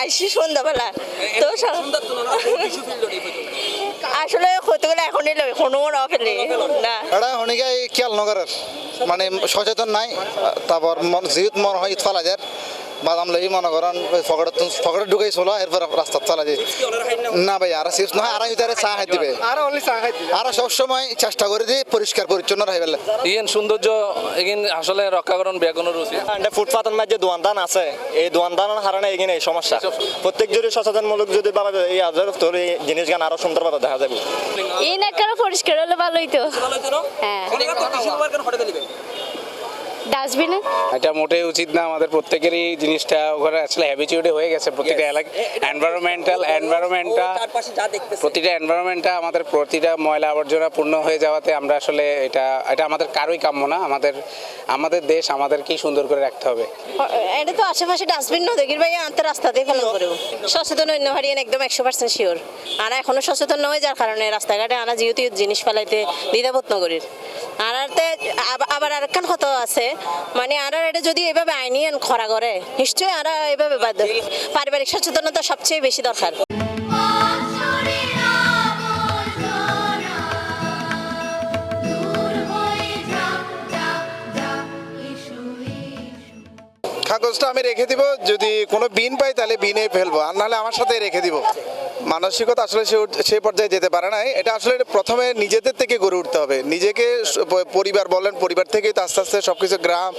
আইসি সন্ধ্যাবেলা। তো আসলে হতে গেলে এখনই লই কোনো না ফেলে। না। এটা খেয়াল নগরের মানে সচেতন নাই তারপর যেহেতু জিত মনে হয় ফালা যায় বাদাম লই মনে করেন ফকড়ে ফকড়ে ঢুকাই চলো এরপর রাস্তা চালা না না ভাই আর চিপস নহয় আর ভিতরে চা খাই দিবে। আর অনলি চা আর সবসময় চেষ্টা করে দিয়ে পরিষ্কার পরিচ্ছন্ন রাখবে ইগেন সৌন্দর্য এগিন আসলে রক্ষাকরণ বেগুনের রুচি। এন্ড ফুটপাতের মাঝে দোয়ানদান আছে। এই দোয়ানদানের হারানে এগিয়ে এই সমস্যা। প্রত্যেক যদি সচেতনমূলক যদি বাবা এই আজর তোর এই জিনিস গান আরও সুন্দরভাবে দেখা যাবে। এই নাকারা পরিষ্কার হলে ভালোই তো ভালো তো হ্যাঁ। ডাস্টবিনে? এটা মোটেই উচিত না আমাদের প্রত্যেকেরই জিনিসটা ওখানে আসলে হ্যাবিচুয়েটে হয়ে গেছে প্রতিটা এলাকা এনভায়রনমেন্টাল এনভায়রনমেন্টটা তার পাশে যা দেখতেছে। প্রতিটা এনভায়রনমেন্টটা আমাদের প্রতিটা ময়লা আবর্জনা পূর্ণ হয়ে যাওয়াতে আমরা আসলে এটা এটা আমাদের কারোই কাম্য না আমাদের আমাদের দেশ আমাদেরকেই সুন্দর করে রাখতে হবে। এটা তো আশেপাশে ডাস্টবিন ন দেখির ভাই আনতে রাস্তাতে ফেলন করব সচেতন অন্য হারিয়েন একদম একশো পার্সেন্ট শিওর আর এখনও সচেতন নয় যার কারণে রাস্তাঘাটে আনা যেহেতু জিনিস ফেলাইতে দ্বিধাবোধ নগরীর। আর আবার আরেকখান কথা আছে। মানে আর এটা যদি এভাবে আইনি খরা করে, নিশ্চয়ই আর এভাবে বাদ পারিবারিক সচেতনতা সবচেয়ে বেশি দরকার। কাগজটা আমি রেখে দিব, যদি কোনো বিন পাই তাহলে বিনে ফেলব, আর নাহলে আমার সাথে রেখে দিব। মানসিকতা আসলে সে সেই পর্যায়ে যেতে পারে না এটা আসলে প্রথমে নিজেদের থেকে গড়ে উঠতে হবে। নিজেকে পরিবার বলেন, পরিবার থেকেই তো আস্তে আস্তে সব কিছু গ্রাম,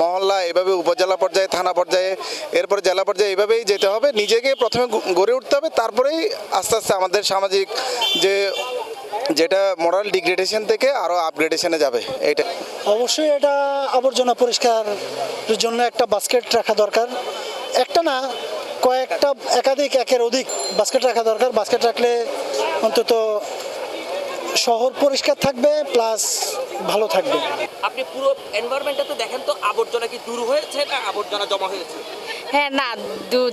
মহল্লা, এভাবে উপজেলা পর্যায়ে, থানা পর্যায়ে, এরপর জেলা পর্যায়ে এভাবেই যেতে হবে। নিজেকে প্রথমে গড়ে উঠতে হবে, তারপরেই আস্তে আস্তে আমাদের সামাজিক যে, যেটা মোরাল ডিগ্রেডেশন থেকে আরও আপগ্রেডেশনে যাবে। এটা অবশ্যই এটা আবর্জনা পরিষ্কারের জন্য একটা বাস্কেট রাখা দরকার। একটা না কয়েকটা একাধিক একের অধিক বাস্কেট রাখা দরকার। বাস্কেট রাখলে অন্তত শহর পরিষ্কার থাকবে প্লাস ভালো থাকবে। আপনি পুরো এনভায়রনমেন্টটাতে দেখেন তো আবর্জনা কি দূর হয়েছে না আবর্জনা জমা হয়েছে? হ্যাঁ না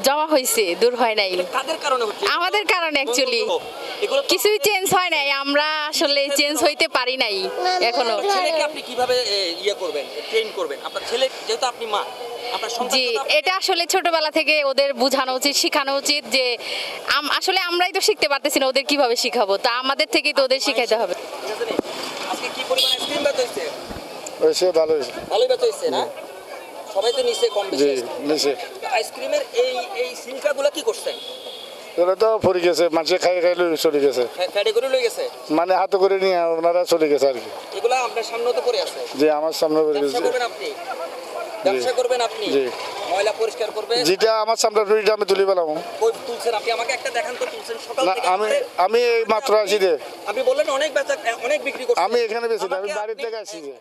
জমা হয়েছে দূর হয় নাই। কাদের কারণে হচ্ছে? আমাদের কারণে অ্যাকচুয়ালি এগুলো কিছুই চেঞ্জ হয় নাই আমরা আসলে চেঞ্জ হইতে পারি নাই এখনও। ছেলেকে আপনি কীভাবে ইয়ে করবেন ট্রেন করবেন? আপনার ছেলে যেহেতু আপনি মা জি এটা আসলে ছোটবেলা থেকে ওদের বোঝানো উচিত শেখানো উচিত যে আম- আসলে আমরাই তো শিখতে পারতেছি না ওদের কীভাবে শিখাবো তা আমাদের থেকেই তো ওদের শিখাইতে হবে। কি পরিমাণ আইসক্রিম বেচা হয়েছে হয়েছে ভালো হয়েছে ভালোই বেচা হয়েছে না? সবাই তো নিচে কম বেশি নিচে। আইসক্রিমের এই এই সিলিকাগুলো কি করছেন তো পড়ে গেছে মানুষে খাই খাই চলে গেছে। ফ্যাটে করে লয়ে গেছে? মানে হাতে করে নিয়ে ওনারা চলে গেছে আর কি। এগুলো আপনার সামনে তো পড়ে আছে। যে আমার সামনে পড়ে গেছে। আপনি? ব্যবসা করবেন আপনি। জি। ময়লা পরিষ্কার করবেন। যেটা আমার সামনে রুটিটা আমি তুলি পেলাম কই তুলছেন আপনি। আমাকে একটা দেখান তো তুলছেন সকাল না থেকে আমি আমারে- আমি এই মাত্র আসি যে। আপনি বললেন অনেক বেচা অনেক বিক্রি করছেন। আমি এখানে বেশি না আমি আমাকে বাড়ির আপনি- থেকে আসি যে।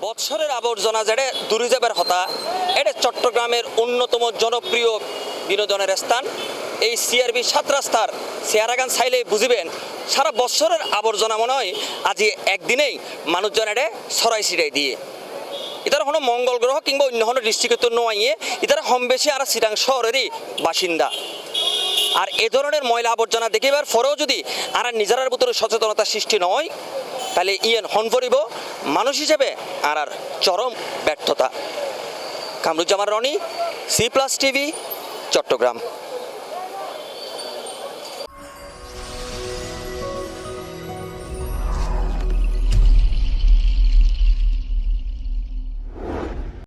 বৎসরের আবর্জনা যেটা দুরিজাবের হতা এটা চট্টগ্রামের অন্যতম জনপ্রিয় বিনোদনের স্থান। এই সিআরবি সাত রাস্তার চেয়ারাগান চাইলে বুঝিবেন, সারা বছরের আবর্জনা মনে হয় আজি একদিনেই মানুষজন এটা ছড়াই ছিটাই দিয়ে। ইতারা হলো মঙ্গল গ্রহ কিংবা অন্য কোনো ডিস্ট্রিক্ট নোয়াইয়ে ইতারা হম বেশি আর চিরাং শহরেরই বাসিন্দা। আর এ ধরনের ময়লা আবর্জনা দেখিবার পরেও যদি আর নিজেরার ভিতরে সচেতনতা সৃষ্টি নয় তাহলে ইয়েন হন পড়িব মানুষ হিসেবে আর আর চরম ব্যর্থতা Kamruzzaman Roni C plus TV Chattogram.